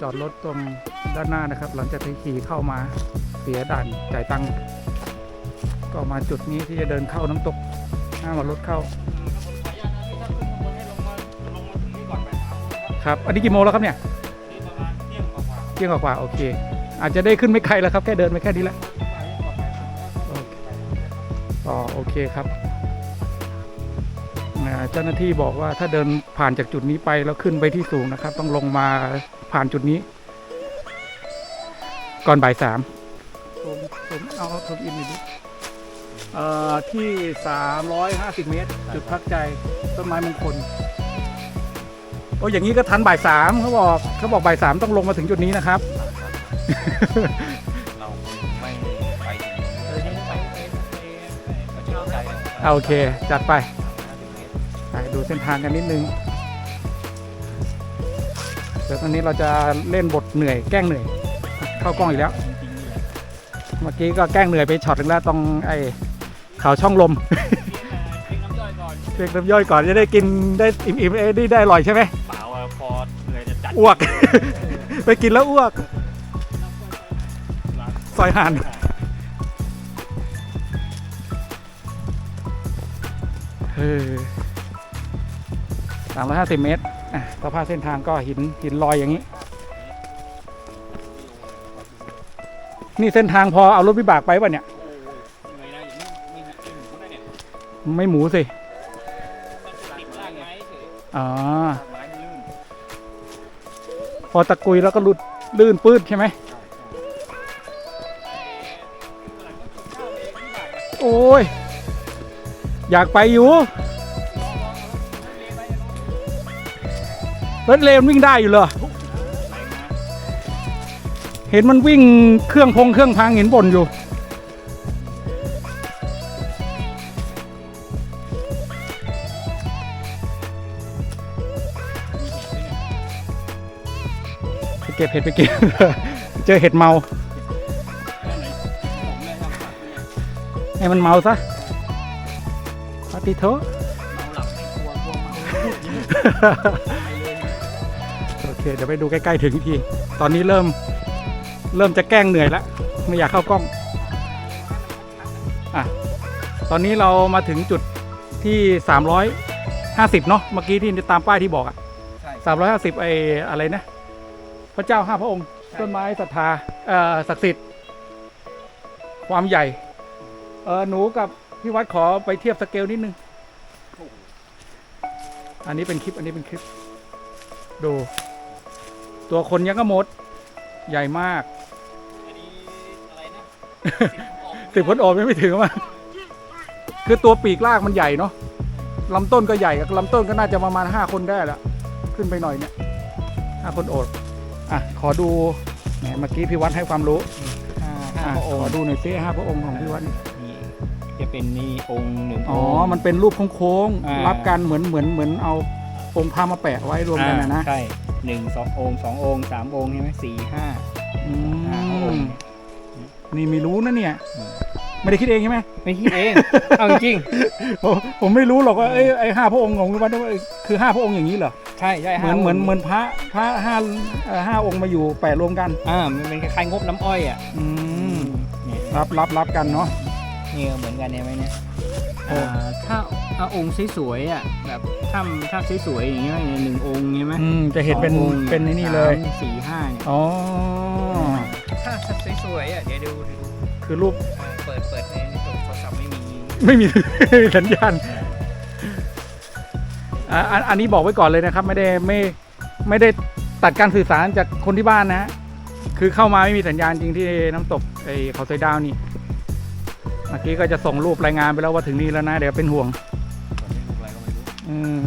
จอดรถตรงด้านหน้านะครับ หลังจากที่ขี่เข้ามาเสียด่านจ่ายตังค์ก็มาจุดนี้ที่จะเดินเข้าน้ำตกห้ามารถเข้าครับ อันนี้กี่โมงแล้วครับเนี่ยเที่ยงกว่าโอเค อาจจะได้ขึ้นไม่ไกลแล้วครับ แค่เดินไปแค่นี้แหละต่อโอเคครับเจ้าหน้าที่บอกว่าถ้าเดินผ่านจากจุดนี้ไปแล้วขึ้นไปที่สูงนะครับ ต้องลงมา ผ่านจุดนี้ ก่อนบ่ายสามผมผมเอาเอาผมอินหน่อยดิเอ่อที่สามร้อยห้าสิบเมตร จุดพักใจต้นไม้มงคลโอ้อย่างนี้ก็ทันบ่ายสามเขาบอกเขาบอกบ่ายสามต้องลงมาถึงจุดนี้นะครับ เราไม่ไปถึงเออยังไปไปไปเชื่อใจเอาโอเค จัดไปไปดูเส้นทางกันนิดนึงเดี๋ยวตอนนี้เราจะเล่นบทเหนื่อยแกล้งเหนื่อย เข้ากล้องอีกแล้ว เมื่อกี้ก็แกล้งเหนื่อยไปช็อตหนึงแล้วตรงไอ้เขาช่องลมเช็คน้ำย่อยก่อนจะได้กินได้อิ่มๆเอ้ยได้ได้อร่อยใช่ไหมเปล่าอะพอเหนื่อยจะจัดอ้วก ไปกินแล้วอ้วกซอยห่านเออสามร้อยห้าสิบเมตรอะ สภาพเส้นทางก็หินหินลอยอย่างนี้ นี่เส้นทางพอเอารถวิบากไปป่ะเนี่ย ไม่หมูสิอ๋อพอตะกุยแล้วก็หลุดลื่นปื้ดใช่ไหม โอ้ย อยากไปอยู่ รถเลนวิ่งได้อยู่เหรอเห็นมันวิ่งเครื่องพงเครื่องพังเห็นบ่นอยู่ ไปเก็บเห็ดไปเก็บ เจอเห็ดเมา ให้มันเมาซะปฏิโทเมา เมาไปเลยโอเคเดี๋ยวไปดูใกล้ๆถึงอีกที ตอนนี้เริ่มเริ่มจะแกล้งเหนื่อยแล้ว ไม่อยากเข้ากล้องอะตอนนี้เรามาถึงจุดที่ 350 เนาะเมื่อกี้ที่ตามป้ายที่บอกอะใช่350ไอ้อะไรนะ พระเจ้าห้าพระองค์ ต้นไม้ศรัทธาเอ่อศักดิ์สิทธิ์ความใหญ่เออหนูกับพี่วัดขอไปเทียบสเกลนิดนึง อันนี้เป็นคลิป อันนี้เป็นคลิป ดู ตัวคนยังก็มด ใหญ่มากอันนี้อะไรนะสิบคนโอบยังไม่ถึงมาคือตัวปีกลากมันใหญ่เนาะลำต้นก็ใหญ่ลำต้นก็น่าจะประมาณห้าคนได้ละขึ้นไปหน่อยเนี่ยห้าคนโอบอะขอดูแหมเมื่อกี้พี่วัดให้ความรู้ห้าอะห้าพระองขอค์ดูหน่อยซิห้าพระองค์ของพี่วัดนี่นี่จะเป็นนี่องค์หนึ่งอ๋องค์มันเป็นรูปโค้งอ่าๆรับกันเหมือนเหมือนเหมือนเอา องค์พระมาแปะไว้รวมกันนะนะอ่าใช่หนึ่งสององค์สององค์สามองค์ใช่ไหมสี่ห้าอืห้าพระองมค์นี่ไม่รู้นะเนี่ยอืมไม่ได้คิดเองใช่ไหมไม่คิดเองเอาจริงผมผมไม่รู้หรอกว่าไอ้ไอ้ห้าพระองค์ของพี่วัดนี่ว่าคือห้าพระองค์อย่างนี้เหรอใช่ใช่เหมือนห้าเหมือนงค์เหมือนพระพระห้าเอ่อห้าองค์มาอยู่แปะรวมกันอ่ามันเป็นคล้ายๆงบน้ำอ้อยอะอืมเนี่ยรับรับรับกันเนาะนี่ก็เหมือนกันเนี่ยไหมเนี่ยโอ้อ่า ถ้าเอาองค์สวยๆอะแบบถ้าถ้าสวยๆอย่างเงี้ยหนึ่งองค์ใช่ไหมอืมจะเห็นเป็นสององค์เป็นไอ้นี่เลย สามสี่ห้าเนี่ยอ๋อ ถ้าสวยๆอะเดี๋ยวดูดูคือรูปอ่าเปิดเปิดในโทรศัพท์ไม่มีไม่มี สัญญาณอะอันอันนี้บอกไว้ก่อนเลยนะครับ ไม่ได้ไม่ไม่ได้ตัดการสื่อสารจากคนที่บ้านนะฮะคือเข้ามาไม่มีสัญญาณจริงที่น้ำตกไอ้เขาไซดาวนี่เมื่อกี้ก็จะส่งรูปรายงานไปแล้วว่าถึงนี่แล้วนะ เดี๋ยวเป็นห่วงอะไรก็ไม่รู้อืม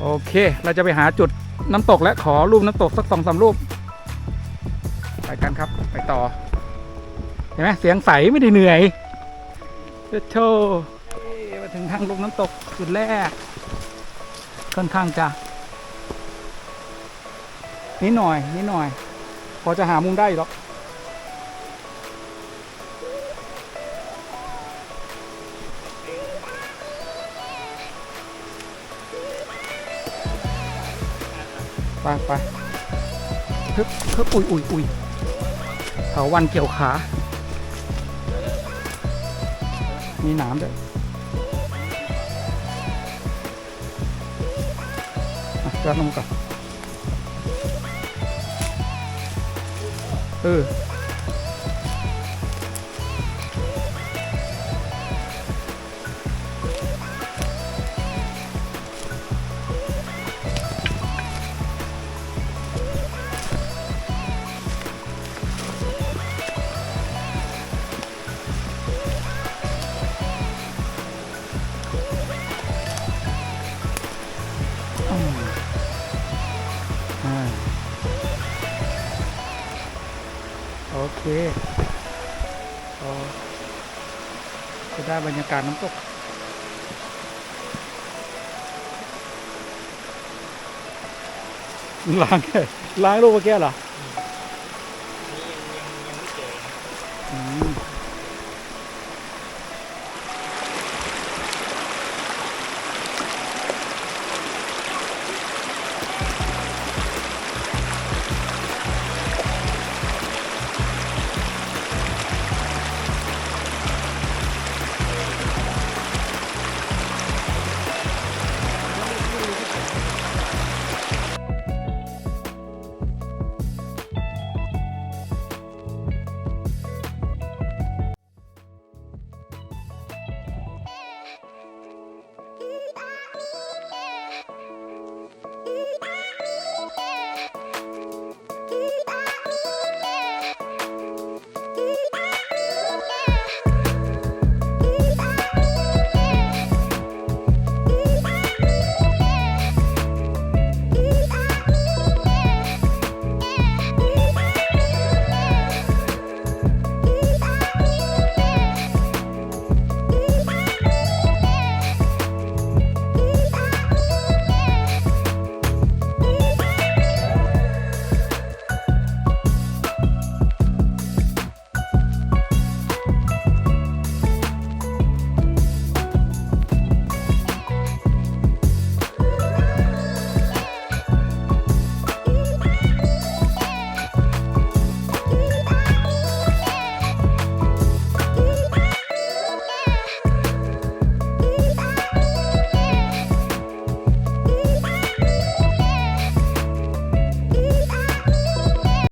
โอเค เราจะไปหาจุดน้ำตกและขอรูปน้ำตกสักสองสามรูป ไปกันครับ ไปต่อ เห็นไหมเสียงใสไม่ได้เหนื่อยเจ้าโชว์เอ้ยมาถึงทางลงน้ำตกจุดแรก ค่อนข้างจะนิดหน่อยนิดหน่อย พอจะหามุมได้อยู่หรอก ไปไปเพิ่เฮ้ยอุ้ยอุ้ยอุ้ยเถาวันเกี่ยวขา มีหนามด้วยอะยอดลงก่อนเอออื โอเคโอจะได้บรรยากาศน้ำตกล้างแค่ล้างรูปเมื่อกี้เหรออืม